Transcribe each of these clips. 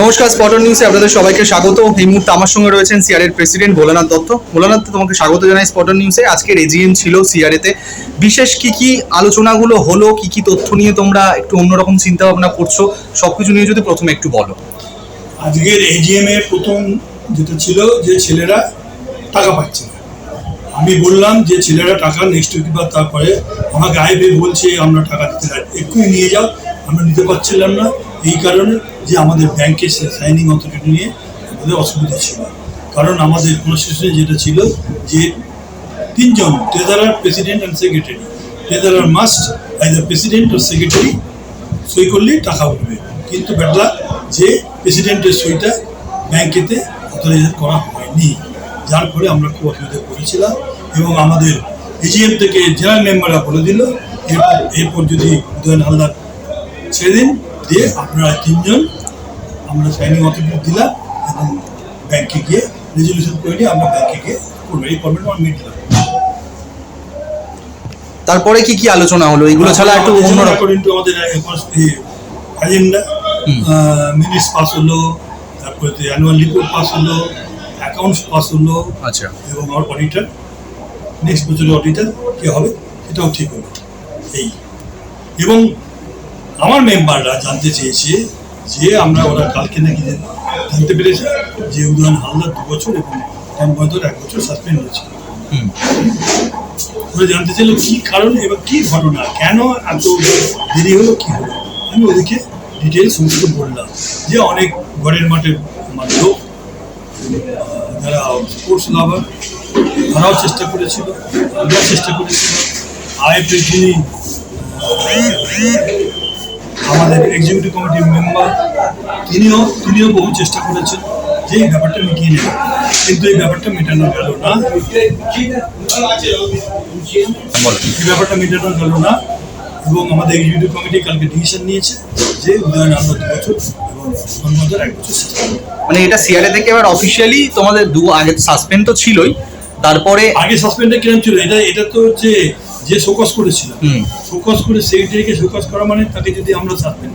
নমস্কার স্পটন নিউজে আপনাদের সবাইকে স্বাগত। এই মুহূর্তে আমার সঙ্গে রয়েছেন সিআরের প্রেসিডেন্ট ভোলানাথ দত্ত। ভোলানাথ, তোমাকে স্বাগত জানাই স্পটন নিউজে আজকের এজিএম ছিল সিআরএতে বিশেষ কি কি আলোচনাগুলো হলো, কি কি তথ্য নিয়ে তোমরা একটু অন্যরকম চিন্তা ভাবনা করছ, সবকিছু নিয়ে যদি প্রথমে একটু বলো। আজকের এজিএম এর প্রথম যেটা ছিল যে ছেলেরা টাকা পাচ্ছে না। আমি বললাম যে ছেলেরা টাকা নেক্সট উইক বা তারপরে আমাকে আইবে বলছে, আমরা টাকা দিতে এক্ষুনি নিয়ে যাও, আমরা নিতে পারছিলাম না। এই কারণে যে আমাদের ব্যাংকের সাইনিং অথরিটি নিয়ে আমাদের অসুবিধা ছিল। কারণ আমাদের কনস্টিটিউশনে যেটা ছিল যে তিনজন treasurer president and secretary treasurer must either president O secretary সই করলেই টাকা উঠবে। কিন্তু ব্যাটলা যে প্রেসিডেন্টের সইটা ব্যাংকেতে অথরাইজ করা হয়নি। যার ফলে আমরা খুব অসুবিধা করেছিলাম এবং আমাদের এজিএম থেকে জেনারেল মেম্বাররা বলে দিল, এরপর এরপর যদি উদয়ন হালদার ছেড়ে দিন দিয়ে আপনারা তিনজন আমরা সাইনিং অথরিটি দিলাম এবং ব্যাংকে গিয়ে রেজলিউশন করে নিয়ে আমরা ব্যাংকে গিয়ে করব এই ফর্মেট আমরা মিট দিলাম। তারপরে কি কি আলোচনা হলো? এগুলো ছাড়া একটু অন্যরকম আমাদের এজেন্ডা মিনিটস পাস হলো তারপরে অ্যানুয়াল রিপোর্ট পাস হলো অ্যাকাউন্টস পাস হলো আচ্ছা। এবং আমার অডিটার নেক্সট বছরের অডিটার কে হবে সেটাও ঠিক হলো। এই। এবং আমার মেম্বাররা জানতে চেয়েছে যে আমরা ওরা কালকে নাকি জানতে পেরেছি যে উদয়ন হালদার দু বছর এবং কম্পয়তর এক বছর সাসপেন্ড হয়েছে। হুম। ওরা জানতে চাইলো কি কারণে এবার কি ঘটনা কেন এত দেরি হলো কি হলো? আমি ওদেরকে ডিটেলস সমস্ত বললাম যে অনেক ঘরের মাঠে আমার লোক যারা স্পোর্টস লাভার তারাও চেষ্টা করেছিল আমরা চেষ্টা করেছিল আহ, আমাদের এক্সিকিউটিভ কমিটির মেম্বার তিনিও তিনিও বহু চেষ্টা করেছেন যে এই ব্যাপারটা মিটিয়ে নেবে কিন্তু এই ব্যাপারটা মেটানো গেল না। এই ব্যাপারটা মেটানো গেল না এবং আমাদের এক্সিকিউটিভ কমিটি কালকে ডিসিশন নিয়েছে যে উদয়ন আমরা দু বছর এবং এক বছর মানে এটা সিআরএ থেকে এবার অফিসিয়ালি তোমাদের দু আগে সাসপেন্ড তো ছিলই তারপরে আগে সাসপেন্ডে কিরম ছিল? এটা এটা তো হচ্ছে যে শোকস করেছিল শোকস করে সেক্রেটারিকে শোকস করা মানে তাকে যদি আমরা সাসপেন্ড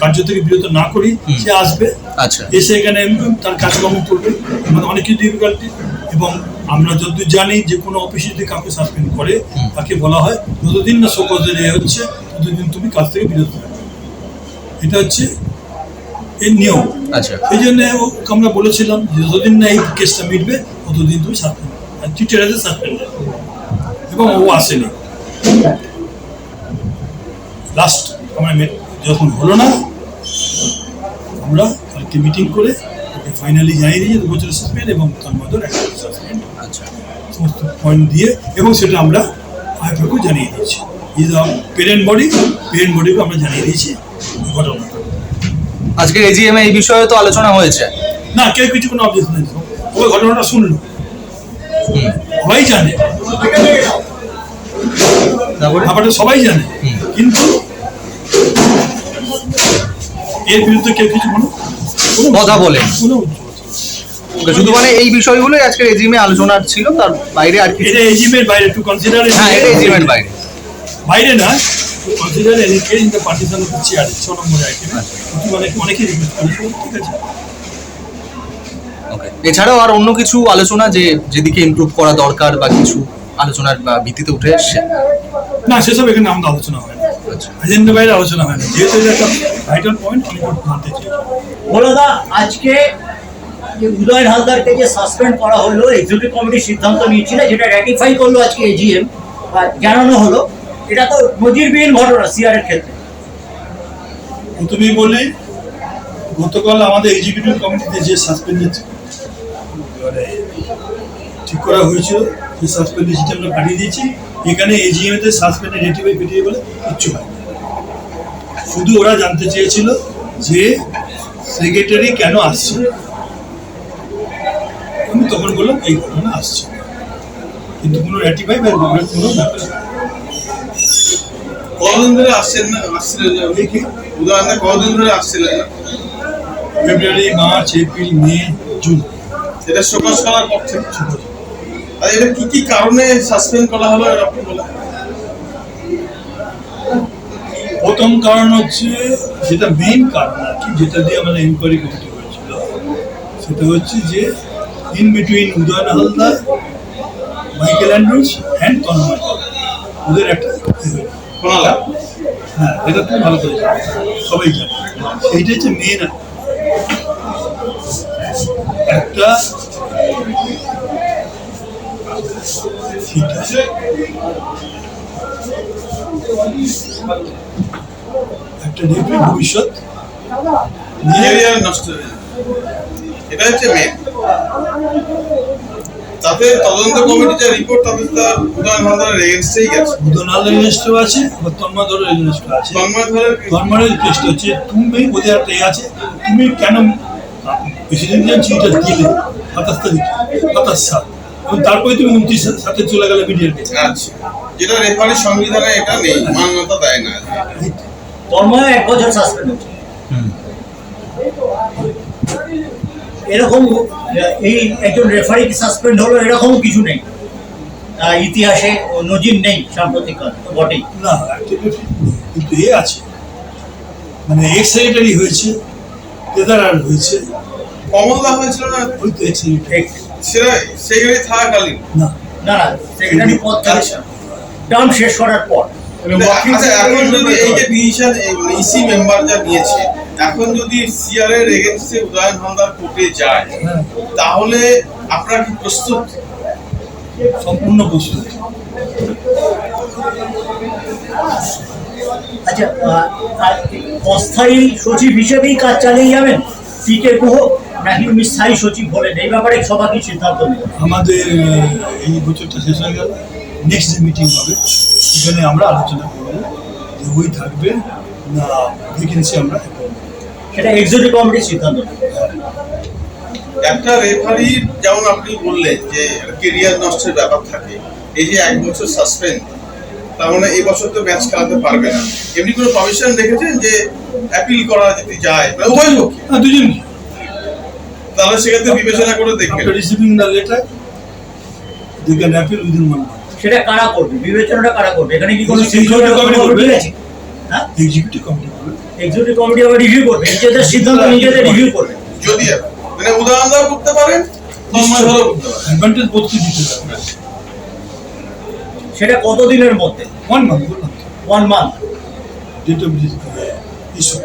কার্য থেকে বিরত না করি সে আসবে আচ্ছা। এসে এখানে তার কাজকর্ম করবে। আমাদের অনেক কিছু ডিফিকাল্টি এবং আমরা যতদূর জানি যে কোনো অফিসে যদি কাউকে সাসপেন্ড করে তাকে বলা হয় যতদিন না শোকজের এ হচ্ছে ততদিন তুমি কাজ থেকে বিরত থাকবে। এটা হচ্ছে এর নিয়ম। আচ্ছা। এই জন্য আমরা বলেছিলাম যে যতদিন না এই কেসটা মিটবে ততদিন তুমি সাসপেন্ড চিঠি আছে সাসপেন্ড ও আসেনি। লাস্ট আমরা যখন হলো না আমরা কালকে মিটিং করে ওকে ফাইনালি জানিয়ে দিয়েছি দু বছরের সাসপেন্ড এবং তার মধ্যে এক বছর সাসপেন্ড আচ্ছা। সমস্ত পয়েন্ট দিয়ে এবং সেটা আমরা আইপিওকে জানিয়ে দিয়েছি। ইজ পেরেন্ট বডি পেরেন্ট বডিকে আমরা জানিয়ে দিয়েছি। এই ঘটনাটা আজকের এজিএম এই বিষয়ে তো আলোচনা হয়েছে। না কেউ কিছু কোনো অবজেকশন নেই। ওই ঘটনাটা শুনলো। সবাই জানে। ব্যাপারটা সবাই জানে। কিন্তু এর বিরুদ্ধে কেউ কিছু কোনো কথা বলে শুধু মানে এই বিষয়গুলোই আজকের এজিএমে আলোচনা ছিল তার বাইরে আর কি এটা এজিমের বাইরে একটু কনসিডার হ্যাঁ এটা এজিএমের বাইরে। বাইরে না consider any case in the partition of the chair ছ নম্বরে আইটেমে অনেক অনেকেই রিকোয়েস্ট করেছে ঠিক আছে। ওকে এছাড়াও আর অন্য কিছু আলোচনা যে যেদিকে ইমপ্রুভ করা দরকার বা কিছু আলোচনার বা ভিত্তিতে উঠে এসছে? না সেসব এখানে আমাদের আলোচনা হয় না। আচ্ছা। এজেন্ডা বাইরে আলোচনা হয় না। যেহেতু এটা একটা ভাইটাল পয়েন্ট অনেক জানতে চেয়েছি বলদা আজকে যে উদয়ন হালদারকে যে সাসপেন্ড করা হলো এক্সিকিউটিভ কমিটি সিদ্ধান্ত নিয়েছিল যেটা র্যাটিফাই করল আজকে এজিএম জানানো হলো এটা তো নজিরবিহীন ঘটনা সিআর এর ক্ষেত্রে। তুমি বলে গতকাল আমাদের এক্সিকিউটিভ কমিটিতে যে সাসপেন্ডেড ঠিক করা হয়েছিল। সেই সাসপেন্ডেড চিঠি আমরা পাঠিয়ে দিয়েছি। এখানে এজিএম তে সাসপেন্ডেড রেটিফাই পেটিয়ে বলে কিচ্ছু হয় শুধু ওরা জানতে চেয়েছিল যে সেক্রেটারি কেন আসছে। আমি তখন বললাম এই ঘটনা আসছে। কিন্তু কোনো র্যাটিফাই বা কোনো ব্যাপার। কতদিন ধরে আসছেন না আসছিলেন না? কি? উদাহরণে কতদিন ধরে আসছিলেন না? February March April May June এটা প্রকাশ করার থেকে। আর এটা কি কি কারণে সাসপেন্ড করা হলো এরকম বলে? প্রথম কারণ হচ্ছে যেটা মেইন কারণ আর কি যেটা দিয়ে আমাদের ইনকোয়ারি কমিটি হয়েছিল সেটা হচ্ছে যে in between Udayan Haldar Michael Andrews and Tanmoy ওদের একটা হ্যাঁ এটা তুমি ভালো করে সবাই জানে। সেইটা হচ্ছে মেন একটা সেটা একটা রেফারি ভবিষ্যৎ। নিয়ে ক্যারিয়ার নষ্ট হয়ে এটা হচ্ছে মেন তাতে তদন্ত কমিটি যে রিপোর্ট তাতে তার উদয়ন এগেনস্টেই গেছে। উদনাল রেজিস্টার আছে? বা তন্মাধর রেজিস্টার আছে? তন্ময় ধরের ধর্মের টেস্ট হচ্ছে তুমি ওদের একটা আছে তুমি কেন প্রেসিডেন্টের চিঠিটা দিলে সাতাশ তারিখ সাল। এবং তারপরে তুমি উনত্রিশ সাথে চলে গেলে কাছে আচ্ছা। যেটা রেফারি সংবিধানে এটা নেই মান্যতা দেয় না। তন্ময় এক বছর সাসপেন্ড এরকম এই একজন রেফারি সাসপেন্ড হলো এরকম কিছু নেই। ইতিহাসে নজির নেই সাম্প্রতিককাল বটেই। না কিন্তু এ আছে। মানে এক্স সেক্রেটারি হয়েছে কেদারার হয়েছে কমলদা হয়েছিল না ওই তো সেটা সেখানে থাকাকালীন? না। না না সেক্রেটারি পদ টার্ম শেষ করার পর। আচ্ছা এখন যদি এই যে ডিসিশন ইসি মেম্বার যা নিয়েছে এখন যদি সিআর এর এগেনস্টে উদয়ন হালদার কোর্টে যায় হ্যাঁ। তাহলে আপনারা কি প্রস্তুত? সম্পূর্ণ প্রস্তুত। আচ্ছা আর অস্থায়ী সচিব হিসেবেই কাজ চালিয়ে যাবেন? সিকে গুহ? নাকি উনি স্থায়ী সচিব হলেন এই ব্যাপারে সভা কি সিদ্ধান্ত আমাদের এই বছরটা শেষ হয়ে গেল। নেক্সট যে মিটিং হবে সেখানে আমরা আলোচনা করব। যে ওই থাকবে না ভ্যাকেন্সি আমরা সেটা এক্সিকিউটিভ কমিটির সিদ্ধান্ত একটা রেফারির যেমন আপনি বললেন যে কেরিয়ার নষ্টের ব্যাপার থাকে এই যে এক বছর সাসপেন্ড তার মানে এই বছর তো ম্যাচ খেলাতে পারবে না। এমনি কোনো কমিশন দেখেছেন যে অ্যাপিল করা যদি যায় মানে উভয় পক্ষে? হ্যাঁ দুজন তাহলে সেক্ষেত্রে বিবেচনা করে দেখবেন। Receiving the letter they can appeal within one সেটা কারা করবে? বিবেচনাটা কারা করবে? এখানে কি কোনো সিকিউরিটি কমিটি করবে। হ্যাঁ? এক্সিকিউটিভ কমিটি করবে। এক্সিকিউটিভ কমিটি আবার রিভিউ করবে। নিজেদের সিদ্ধান্ত নিজেদের রিভিউ করবে। যদি মানে উদাহরণ ধরো করতে পারেন। অ্যাডভান্টেজ দিতে সেটা কতদিনের মধ্যে? One month one month one month date of issue